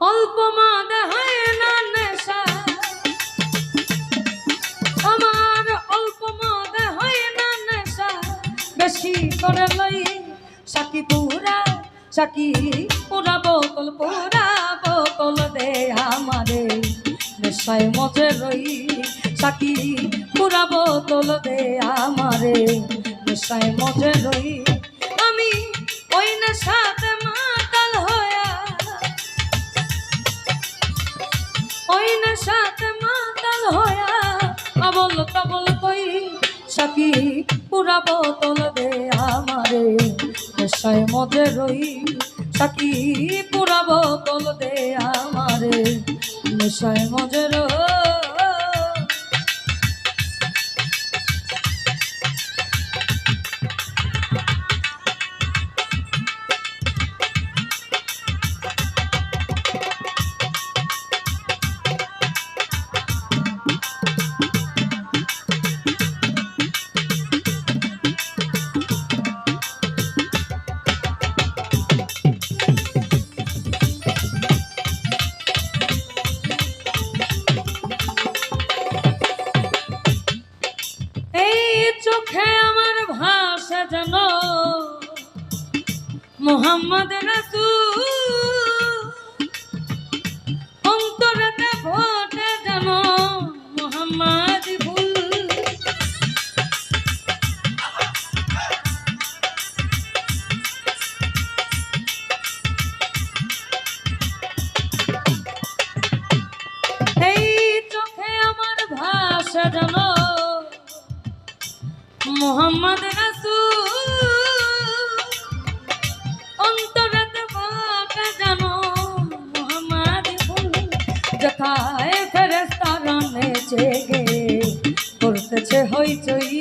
অল্প মাদে হয় না নেশা। আমার অল্প মাদে হয় না নেশা। বেশি করে লই সাকি পুরা সাকি পুরা বোতল পুরা বোতল দে আমারে। নেশায় মজে রই সাকি পুরা দে আমারে। নেশায় মজে আমি ওই নেশাতে নেশাতে মাতাল হয়া আবল তবল কই সাকি পুরা বোতল দে আমারে। নেশায় মজে রই সাকি পুরা বোতল দে আমারে। নেশায় মজে রই চোখে আমার ভাষা যেন মোহাম্মদ রাসূল, অন্তরেতে ভোটে যেন মোহাম্মদ ফুল এই চোখে আমার ভাষা যেন মোহাম্মদ রাসূল, অন্তরত বাটা জানো মোহাম্মদ যথায় ফেরেস্তা রানে জেগে করতেছে হইচই।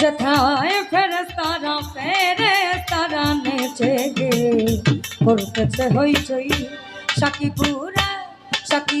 যথায় ফেরেস্তারা ফেরেস্তারা নেচে গে করতেছে হইচই। সাকি পুরা সাকি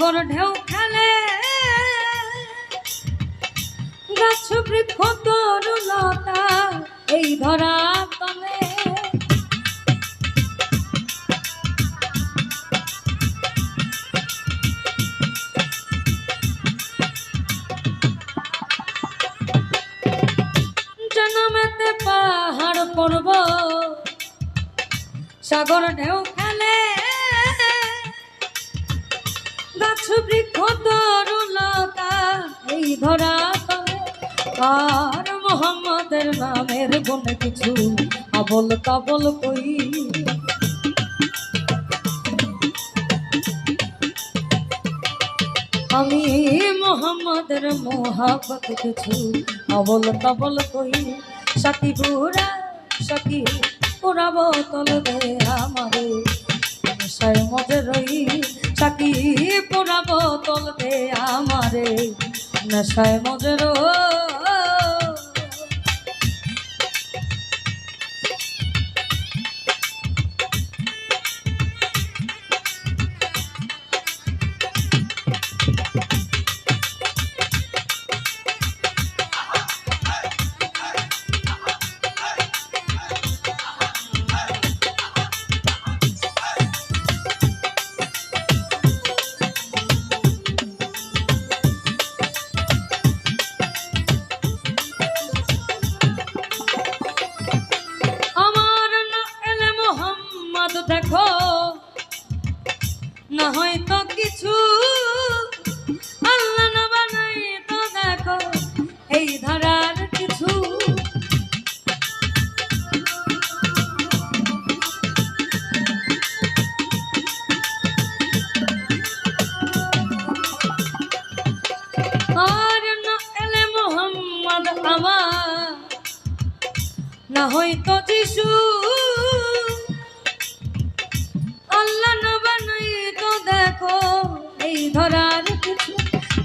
সাগর ঢেউ খেলে। গাছ বৃক্ষ তরুলতা এই ধরা তলে। জনমেতে পাহাড় পর্ব সাগর ঢেউ খেলে। গাছ বৃক্ষ তরুলতা এই ধরা তলে আর মোহাম্মদের নামের গুণ কিছু আবল তাবল কই আমি মোহাম্মদের মোহাবত কিছু আবল তাবল কই সাকি পুরা সাকি পুরা বোতল দে আমারে নেশায় মজে রই সাকি পোড়াবো তলতে আমারে। নেশায় মজে রই দেখো না হয়তো কিছু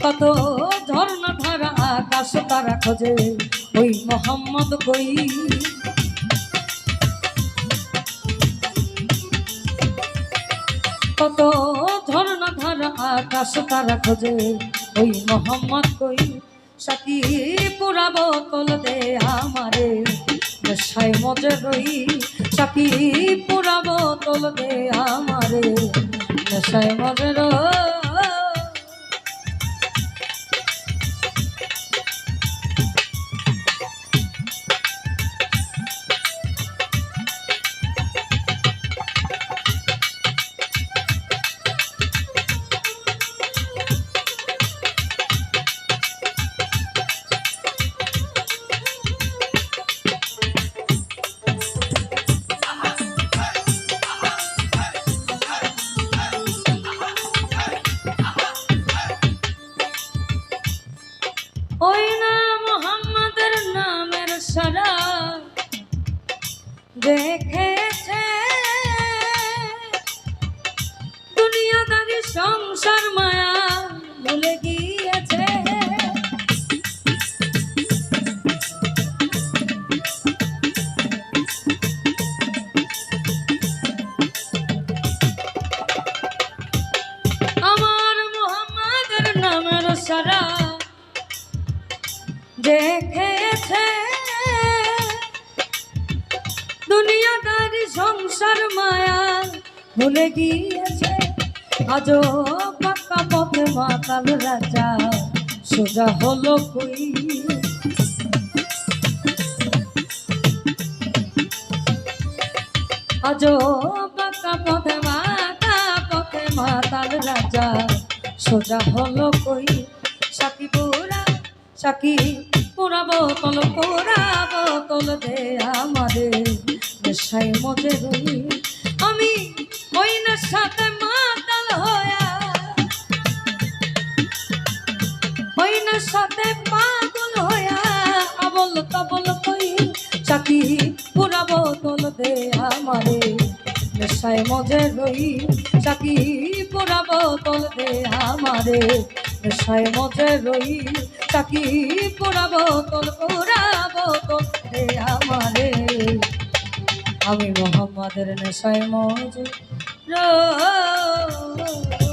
কত ঝর্ণা ধারা আকাশ তারা খোঁজে ওই মোহাম্মদ কই? কত ঝর্ণা ধারা আকাশ তারা খোঁজে ওই মোহাম্মদ কই? সাকি পুরা বোতল দে আমারে, নেশায় মজে রই। সাকি পুরা বোতল দে আমারে, নেশায় মজে রই। সংসার মায়া ভুলে গিয়েছে। আমার মোহাম্মদের নামের সারা দেখেছে। দুনিয়াদারি সংসার মায়া ভুলে গিয়েছে। আজও পাক্কা পথে মাতাল রাজা। সোজা হলো কই? আজও পাক্কা পথে মাতা, পথে মাতাল রাজা। সোজা হলো কই? সাকি বুড়া সাকি পুরা বোতল পুরা বোতল দে আমাদের। নেশায় মজে রই, আমি ওই নেশাতে মাতাল হয়া ওই হয়া আবল তাবল কই সাকি পুরা বোতল দে আমারে। নেশায় মজে রই সাকি পুরা বোতল দে আমারে। নেশায় মজে রই সাকি পুরা বোতল পুরা বোতল দে আমারে। আমি মোহাম্মদের নেশায় মজে রই। Oh.